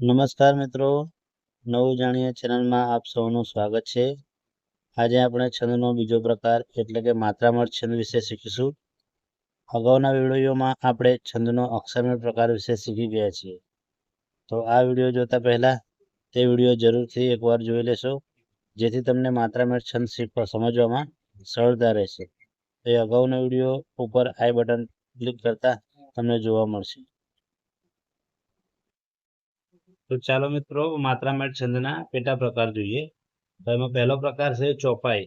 નમસ્કાર મિત્રો. નવું જાણીએ ચેનલમાં આપ સૌનું સ્વાગત છે. આજે આપણે છંદનો બીજો પ્રકાર એટલે કે માત્રામળ છંદ વિશે શીખીશું. અગાઉના વિડીયોમાં આપણે છંદનો અક્ષરમેળ પ્રકાર વિશે શીખી ગયા છીએ. તો આ વીડિયો જોતા પહેલા તે વીડિયો જરૂરથી એકવાર જોઈ લેશો, જેથી તમને માત્રામેળ છંદ શીખવા સમજવામાં સરળતા રહેશે. એ અગાઉના વીડિયો ઉપર આઈ બટન ક્લિક કરતા તમને જોવા મળશે. તો ચાલો મિત્રો માત્રામાં છંદના પેટા પ્રકાર જોઈએ. તો એમાં પહેલો પ્રકાર છે ચોપાઈ.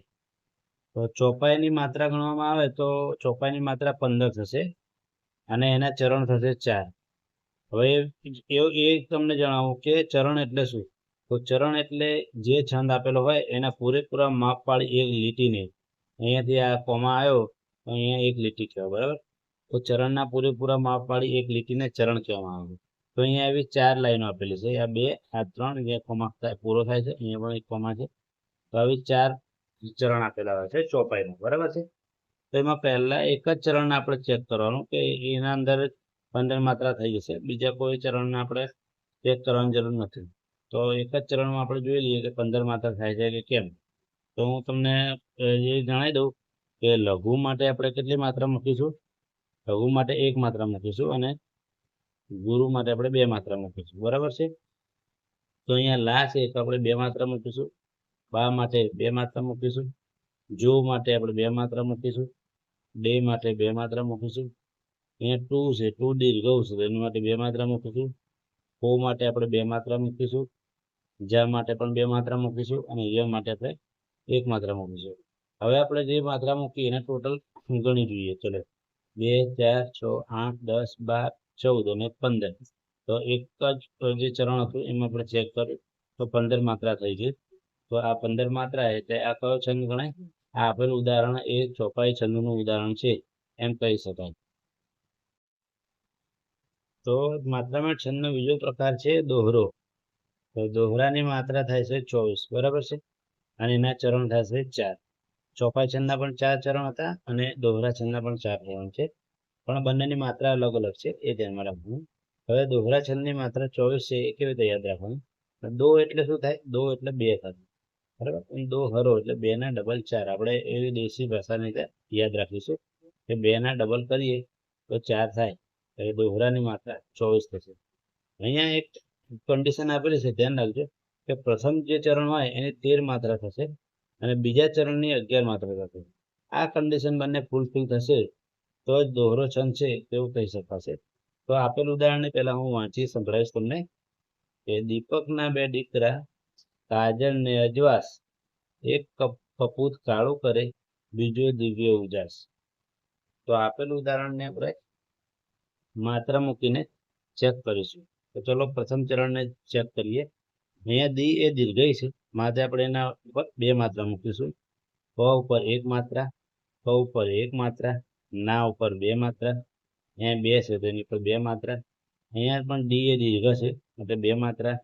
તો ચોપાઈની માત્રા ગણવામાં આવે તો ચોપાઈની માત્રા પંદર થશે અને એના ચરણ થશે ચાર. હવે એ તમને જણાવું કે ચરણ એટલે શું? તો ચરણ એટલે જે છંદ આપેલો હોય એના પૂરેપૂરા માપ પાડી એક લીટીને અહીંયાથી આ કોમા આવ્યો અહીંયા એક લીટી કહેવાય, બરાબર? તો ચરણના પૂરેપૂરા માપ પાડી એક લીટીને ચરણ કહેવામાં આવે. તો અહીંયા એવી ચાર લાઈનો આપેલી છે. આ બે, આ ત્રણ, અહીંયા કોમા પૂરો થાય છે. અહીંયા પણ એક કોમા છે. તો આવી ચાર ચરણ આપેલા હોય છે ચોપાઈમાં બરાબર છે? તો એમાં પહેલા એક જ ચરણને આપણે ચેક કરવાનું કે એના અંદર પંદર માત્રા થઈ જશે. બીજા કોઈ ચરણને આપણે ચેક કરવાની જરૂર નથી. તો એક જ ચરણમાં આપણે જોઈ લઈએ કે પંદર માત્રા થાય છે કે કેમ? તો હું તમને એ જણાવી દઉં કે લઘુ માટે આપણે કેટલી માત્રા મૂકીશું? લઘુ માટે એક માત્રા મૂકીશું અને ગુરુ માટે આપણે બે માત્રા મૂકીશું. બરાબર છે? તો અહીંયા લા છે તો આપણે બે માત્રા મૂકીશું. બા માટે બે માત્રા મૂકીશું. જો માટે આપણે બે માત્રા મૂકીશું. ડે માટે બે માત્રા મૂકીશું. અહીંયા ટુ છે, ટુ દીર્ઘ છે. એના માટે બે માત્રા મૂકીશું. કો માટે આપણે બે માત્રા મૂકીશું. જા માટે પણ બે માત્રા મૂકીશું અને ય માટે આપણે એક માત્રા મૂકીશું. હવે આપણે જે માત્રા મૂકી એને ટોટલ ગણી જોઈએ. ચલો. બે, ચાર, છ, આઠ, દસ, બાર ચૌદ અને પંદર. તો એક જ જે ચરણ હતું, એમાં આપણે ચેક કર્યું. તો પંદર માત્રા થઈ ગઈ. તો આ પંદર માત્રા એટલે આ કયો છંદ ગણાય? આ આપેલ ઉદાહરણ એ ચોપાઈ છંદનું ઉદાહરણ છે, એમ કહી શકાય. તો માત્રામાં છંદનો બીજો પ્રકાર છે, દોહરો. તો દોહરાની માત્રા થાય છે ચોવીસ, બરાબર છે? અને એના ચરણ થશે ચાર. ચોપાઈ છંદના પણ ચાર ચરણ હતા અને દોહરા છંદના પણ ચાર ચરણ છે. પણ બંનેની માત્રા અલગ અલગ છે, એ ધ્યાનમાં રાખવું હવે દોહરા છંદની માત્રા ચોવીસ છે, એ કેવી રીતે યાદ રાખવાનું? દો એટલે શું થાય? દો એટલે બે થતું બરાબર? દો હરો એટલે બે ના ડબલ ચાર. આપણે એવી દેશી ભાષાની રીતે યાદ રાખીશું કે બે ના ડબલ કરીએ તો ચાર થાય. એટલે દોહરાની માત્રા ચોવીસ થશે. અહીંયા એક કન્ડિશન આપેલી છે, ધ્યાન રાખજો, કે પ્રથમ જે ચરણ હોય એની તેર માત્રા થશે અને બીજા ચરણની અગિયાર માત્રા થશે. આ કન્ડિશન બંને ફૂલફિલ થશે. તો જ દોહરો છંદ છે તેવું કહી શકાશે. તો આપેલ ઉદાહરણને પહેલા હું વાંચી સંભળાવીશ તમને કે દીપકના બે દીકરા કાજલ ને અજવાસ એક કપૂત કાળું કરે, બીજો દિવ્ય ઉજાસ. તો આપેલ ઉદાહરણને આપણે માત્રા મૂકીને ચેક કરીશું. તો ચલો પ્રથમ ચરણને ચેક કરીએ. અહીંયા દી એ દીર્ઘય છે. માટે આપણે એના ઉપર બે માત્રા મૂકીશું. ક ઉપર એક માત્રા ક ઉપર એક માત્રા ના ઉપર બે માત્રા, અહીંયા બે છે તો એની ઉપર બે માત્રા, અહીંયા પણ ડી એ દીર્ઘ છે, એટલે બે માત્રા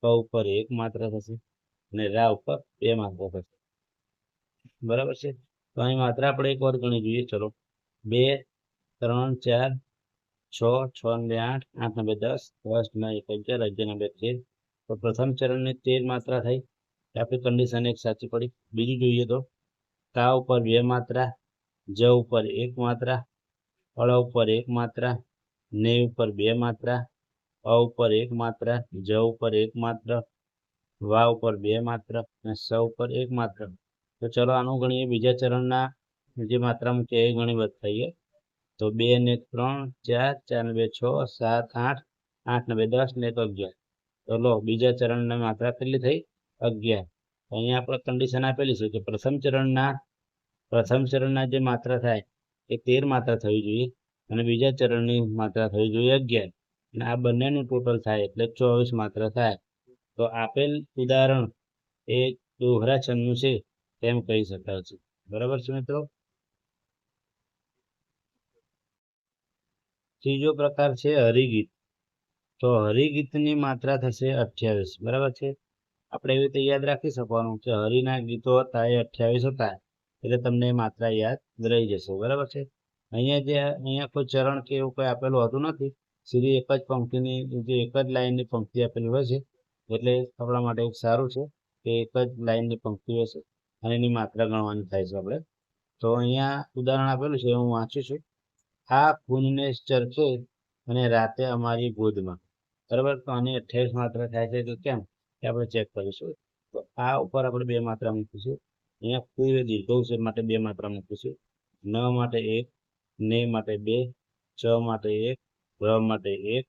ક ઉપર એક માત્રા થશે અને રા ઉપર બે માત્રા થશે. બરાબર છે? તો અહીં માત્રા આપણે એક વાર ગણી જોઈએ, ચલો. બે, ત્રણ, ચાર, છ છ ને આઠ આઠ ને બે દસ દસ ને એક અગિયાર અગિયાર બે તેર. તો પ્રથમ ચરણની તેર માત્રા થઈ. આપણી કન્ડિશન એક સાચી પડી. બીજું જોઈએ તો, કા ઉપર બે માત્રા જ ઉપર એક માત્રા, અળ ઉપર એક માત્રા ને ઉપર બે માત્રા, અ ઉપર એક માત્રા, જ ઉપર એક માત્ર, વા ઉપર બે માત્ર અને સ ઉપર એક માત્ર. તો ચલો આનું ગણીએ બીજા ચરણના, જે માત્રા મૂકીએ એ ગણી થઈએ તો બે ને ત્રણ, ચાર ચાર ને બે, છ, સાત, આઠ આઠ ને બે, દસ ને એક અગિયાર. તો લો, બીજા ચરણની માત્રા કેટલી થઈ? અગિયાર. અહીંયા આપણે કન્ડિશન આપેલી છે કે પ્રથમ ચરણના પ્રથમ ચરણના જે માત્રા થાય, એ તેર માત્રા થવી જોઈએ અને બીજા ચરણની માત્રા થવી જોઈએ અગિયાર. અને આ બંનેનું ટોટલ થાય એટલે ચોવીસ માત્રા થાય. તો આપેલ ઉદાહરણ એ દોહરા છંદનું છે તેમ કહી શકાય છે. બરાબર છે મિત્રો? ત્રીજો પ્રકાર છે હરિગીત. તો હરિગીતની માત્રા થશે અઠ્યાવીસ. બરાબર છે? આપણે એવી રીતે યાદ રાખી શકવાનું કે હરિના ગીતો હતા એ અઠ્યાવીસ હતા. એટલે તમને માત્રા યાદ રહી જશે. બરાબર છે? અહીંયા જે, અહીંયા કોઈ ચરણ કે એવું કોઈ આપેલું હોતું નથી. સીધી એક જ પંક્તિની, જે એક જ લાઈનની પંક્તિ આપેલી હોય છે. એટલે આપણા માટે સારું છે કે એક જ લાઈનની પંક્તિ હોય છે અને એની માત્રા ગણવાની થાય છે આપણે. તો અહીંયા ઉદાહરણ આપેલું છે, હું વાંચું છું. આ ખૂનને ચરખે અને રાતે અમારી ગોદમાં બરાબર? તો આની અઠ્યાવીસ માત્રા થાય છે, તો કેમ? એ આપણે ચેક કરીશું. તો આ ઉપર આપણે બે માત્રા મૂકીશું. અહીંયા પૂર્વ દીર્ઘ છે માટે બે માત્રા મૂકીશું ન માટે એક, ને માટે બે, છ માટે એક ભ માટે એક,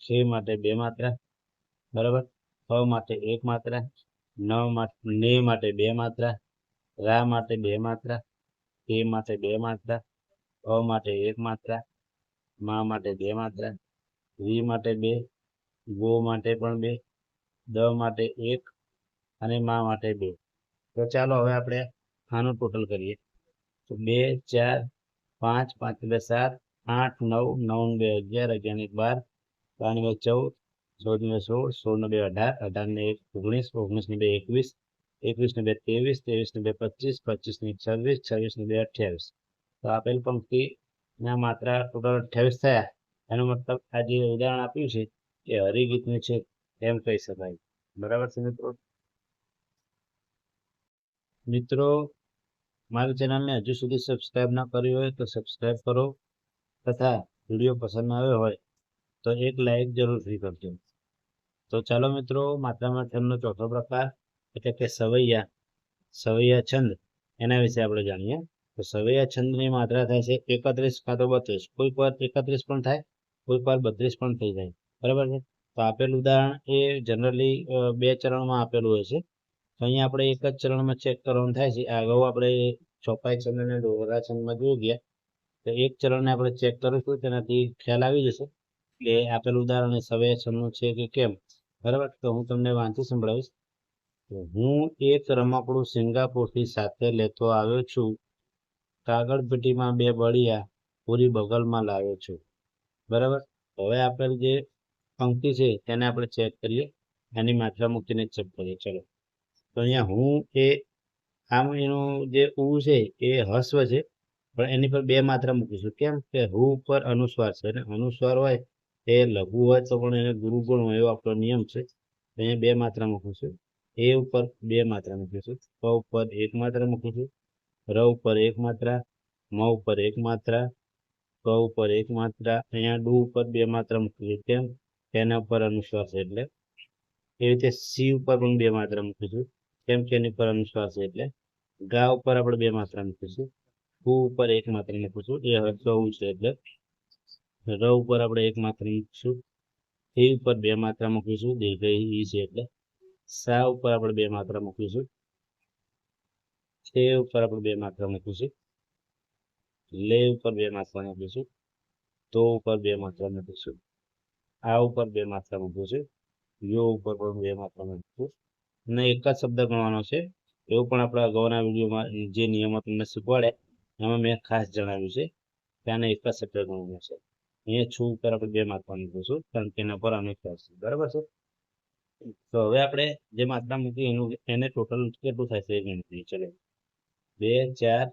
છે માટે બે માત્રા. બરાબર? ફ માટે એક માત્રા, ન ને માટે બે માત્રા, રા માટે બે માત્રા, એ માટે બે માત્રા, અ માટે એક માત્રા, મા માટે બે માત્રા વી માટે બે, ગો માટે પણ બે, દ માટે એક અને મા માટે બે. તો ચાલો હવે આપણે આનું ટોટલ કરીએ. તો બે, ચાર, પાંચ પાંચ, બે, સાત, આઠ, નવ નવ, બે, અગિયાર અગિયાર ને બાર બાર ને બે, ચૌદ ચૌદ ને બે, સોળ સોળ ને બે, અઢાર અઢાર ને એક ઓગણીસ ઓગણીસ ને બે, એકવીસ એકવીસ ને બે, ત્રેવીસ ત્રેવીસ ને બે, પચીસ પચીસ ને છવ્વીસ છવ્વીસ ને બે, અઠ્યાવીસ. તો આપેલ પંક્તિ ના માત્રા ટોટલ અઠ્યાવીસ થયા. એનો મતલબ આ જે ઉદાહરણ આપ્યું છે એ હરિગીતનું છે, એમ કહી શકાય. બરાબર છે મિત્રો? મિત્રો, મારી ચેનલને હજુ સુધી સબસ્ક્રાઇબ ના કરી હોય તો સબસ્ક્રાઇબ કરો તથા વીડિયો પસંદ આવ્યો હોય તો એક લાઈક જરૂરથી કરજો. તો ચાલો મિત્રો માત્રામાં છંદનો ચોથો પ્રકાર એટલે કે સવૈયા સવૈયા છંદ, એના વિશે આપણે જાણીએ. તો સવૈયા છંદની માત્રા થાય છે એકત્રીસ કાં તો બત્રીસ. કોઈક વાર એકત્રીસ પણ થાય, કોઈક વાર બત્રીસ પણ થઈ જાય. બરાબર છે? તો આપેલું ઉદાહરણ એ જનરલી બે ચરણમાં આપેલું હોય છે. તો અહીંયા આપણે એક જ ચરણમાં ચેક કરવાનું થાય છે. અગાઉ આપણે ચોપાઈ છંદ અને ડોગરા છંદમાં જોઈ ગયા. તો એક ચરણને આપણે ચેક કરીશું, તેનાથી ખ્યાલ આવી જશે કે આપેલ ઉદાહરણ સવૈયા છંદનું છે કે કેમ? બરાબર? તો હું તમને વાંચી સંભળાવીશ. હું એક રમકડું સિંગાપુરથી સાથે લેતો આવ્યો છું. કાગળ પેટીમાં બે બળિયા પૂરી બગલમાં લાવ્યો છું. બરાબર? હવે આપેલ જે પંક્તિ છે તેને આપણે ચેક કરીએ. એની માત્રા મૂકીને ચેક કરીએ. ચલો. તો અહીંયા હું એ આમ એનું જે ઉ છે એ હસ્વ છે, પણ એની પર બે માત્રા મૂકીશું. કેમ કે હુ ઉપર અનુસ્વાર છે અને અનુસ્વાર હોય એ લઘુ હોય તો પણ એને ગુરુગુણ હોય એવો આપણો નિયમ છે. અહીંયા બે માત્રા મૂકીશું. એ ઉપર બે માત્રા મૂકીશું. પ ઉપર એક માત્રા મૂકીશું. ર ઉપર એક માત્રા. મ ઉપર એક માત્રા. ક ઉપર એક માત્રા. અહીંયા ડુ ઉપર બે માત્રા મૂકીશું. કેમ? તેના ઉપર અનુસ્વાર છે એટલે. એ રીતે સી ઉપર પણ બે માત્રા મૂકીશું. કેમ કે એની ઉપર અનુશ્વાસ છે એટલે. ગા ઉપર આપણે બે માત્રા મૂકીશું કુ ઉપર એક માત્રા મૂકીશું એ હર્ષવું છે એટલે. ર ઉપર આપણે એક માત્રા મૂકીશું. એ ઉપર બે માત્રા મૂકીશું. દીર્ઘ ઈ છે એટલે. સા ઉપર આપણે બે માત્રા મૂકીશું. છે ઉપર આપણે બે માત્રા મૂકીશું. લે ઉપર બે માત્રા મૂકીશું. તો ઉપર બે માત્રા મૂકીશું. આ ઉપર બે માત્રા મૂકીશું યો ઉપર પણ બે માત્રા મૂકીશું અને એક જ શબ્દ ગણવાનો છે. એવું પણ આપણે અગાઉના વિડીયોમાં જે નિયમો તમને શીખવાડે, એમાં મેં ખાસ જણાવ્યું છે કે આને એક જ શબ્દ ગણવાનો છે. અહીંયા છું ઉપર આપણે બે માત્રા મૂકીશું, કારણ કે એના પર અમે છે. બરાબર છે? તો હવે આપણે જે માત્રા મૂકી એનું એને ટોટલ કેટલું થાય છે એ ગણતરી. ચલે. બે, ચાર,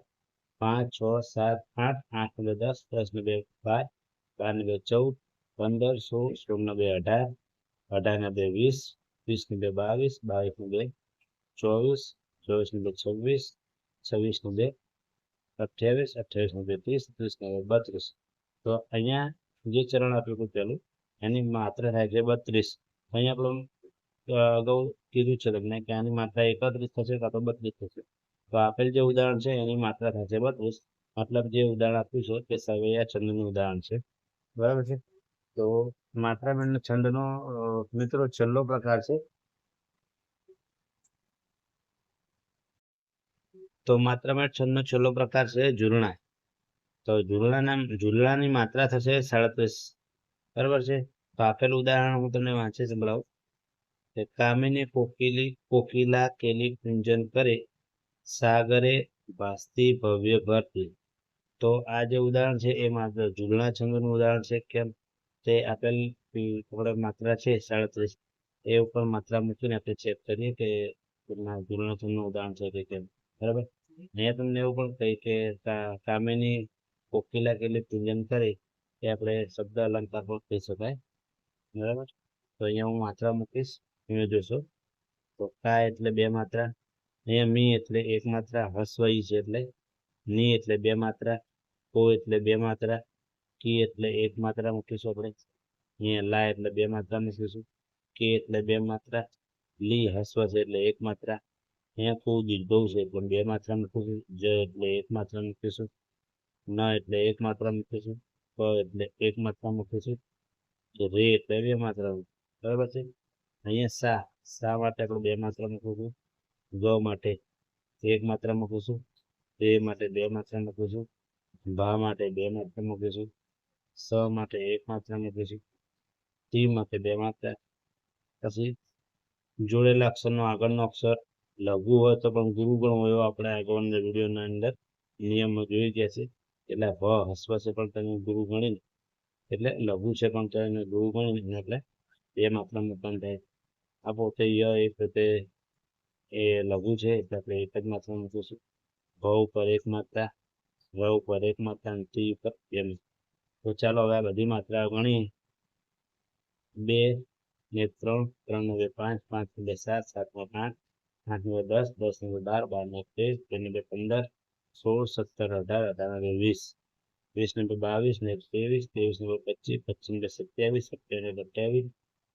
પાંચ, છ, સાત, આઠ આઠ ને દસ દસ ને બે, બાર બાર ને બે, ચૌદ, પંદર, સોળ સોળ ને બે, અઢાર અઢાર ને બે, વીસ વીસ ને બે બાવીસ બાવીસ ને બે ચોવીસ ચોવીસ ને બે છવ્વીસ છવ્વીસ ને બે અઠ્યાવીસ અઠ્યાવીસ ને બે ત્રીસ ત્રીસ ને બે બત્રીસ તો અહીંયા જે ચરણ આપ્યું હતું પેલું એની માત્રા થાય છે બત્રીસ અહીંયા આપણે અગાઉ કીધું છે તમને કે આની માત્રા એકત્રીસ થશે કાં તો બત્રીસ થશે તો આપેલ જે ઉદાહરણ છે એની માત્રા થશે બત્રીસ મતલબ જે ઉદાહરણ આપ્યું છે તે સવૈયા ચંદ્રનું ઉદાહરણ છે બરાબર છે તો માત્રા મેળનો છંદનો મિત્રો, છેલ્લો પ્રકાર છે. તો માત્રામાં છંદનો છેલ્લો પ્રકાર છે ઝૂલણા. તો ઝૂલણાના ઝૂલણાની માત્રા થશે સાડત્રીસ. બરાબર છે? તો આપેલું ઉદાહરણ હું તમને વાંચી સંભળાવું. કામિની કોકિલી, કોકિલા કેલી કુંજન કરે, સાગરે ભાસતી ભવ્ય ભરતી. તો આ જે ઉદાહરણ છે, એ માત્ર ઝૂલણા છંદનું ઉદાહરણ છે, કેમ? તે આપેલ માત્રા છે સાડત્રીસ. એ ઉપર માત્રા મૂકીને આપણે ચેક કરીએ કે ઝૂલણા ઉદાહરણ છે કે કેમ. બરાબર? અહીંયા તમને એવું પણ કહી કે કામેની કોકિલા કેટલી પૂજન કરી એ આપણે શબ્દ અલંકાર પણ કહી શકાય. બરાબર? તો અહીંયા હું માત્રા મૂકીશ અહીંયા જોશો. તો કા એટલે બે માત્રા અહીંયા મી એટલે એક માત્રા હસ્વ છે એટલે, ની એટલે બે માત્રા, કો એટલે બે માત્રા કી એટલે એક માત્રા મૂકીશું આપણે અહીંયા લા એટલે બે માત્રા મૂકીશું કે એટલે બે માત્રા લી હસ્વ છે એટલે એક માત્રા અહીંયા ખૂબ દીર્ઘવ છે પણ બે માત્રા મૂકીશું જ એટલે એક માત્રા મૂકીશું ન એટલે એક માત્રા મૂકીશું પ એટલે એક માત્રા મૂકીશું રે એટલે બે માત્રા બરાબર છે અહીંયા સા સા માટે આપણે બે માત્રા મૂકીશું ગ માટે એક માત્રા મૂકીશું રે માટે બે માત્રા મૂકીશું ભા માટે બે માત્રા મૂકીશું સ માટે એક માત્રા છે ટી માટે બે માત્રા. પછી જોડેલા અક્ષરનો આગળનો અક્ષર લઘુ હોય તો પણ ગુરુગણ હોય એવો આપણે આગળના વિડીયોના અંદર નિયમો જોઈ ગયા છે. એટલે ભ હસ્વ છે પણ તમે ગુરુ ગણીને, એટલે લઘુ છે પણ તેને ગુરુ ગણીને, એટલે બે માત્રા મૂકવાનું થાય. આ પોતે ય, એ રીતે એ લઘુ છે, એટલે આપણે એક જ માત્રા મૂકીશું. ભ ઉપર એક માત્રા, વ ઉપર એક માત્રા અને ટી ઉપર બે તો ચાલો હવે આ બધી માત્રા ગણીએ બે ને ત્રણ ત્રણ ને બે પાંચ પાંચ ને બે સાત સાત ને આઠ આઠ ને બે દસ દસ ને બે બાર બાર ને ત્રેવીસ બે ને બે પંદર સોળ સત્તર અઢાર અઢાર ને વીસ વીસ ને બે બાવીસ ને ત્રેવીસ ત્રેવીસ ને બે પચીસ પચીસ ને બે સત્યાવીસ સત્યાવીસ ને બે અઠ્યાવીસ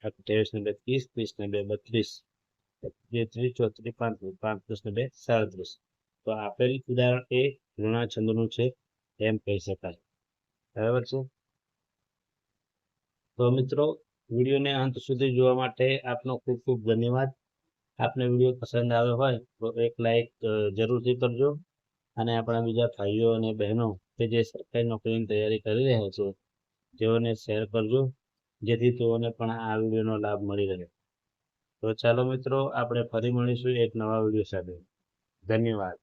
અઠ્યાવીસ ને બે ત્રીસ ત્રીસ ને બે બત્રીસ તેત્રીસ ચોત્રીસ પાંત્રીસ પાંત્રીસ ને બે સાડત્રીસ તો આપેલ ઉદાહરણ એ ઋણાછંદનું છે એમ કહી શકાય બરાબર છે? તો મિત્રો, વિડીયોને અંત સુધી જોવા માટે આપનો ખૂબ ખૂબ ધન્યવાદ. આપને વીડિયો પસંદ આવ્યો હોય તો એક લાઈક જરૂરથી કરજો. અને આપણા બીજા ભાઈઓ અને બહેનો કે જે સરકારી નોકરીની તૈયારી કરી રહ્યા છે, તેઓને શેર કરજો, જેથી તેઓને પણ આ વિડીયોનો લાભ મળી રહે. તો ચાલો મિત્રો, આપણે ફરી મળીશું એક નવા વીડિયો સાથે. ધન્યવાદ.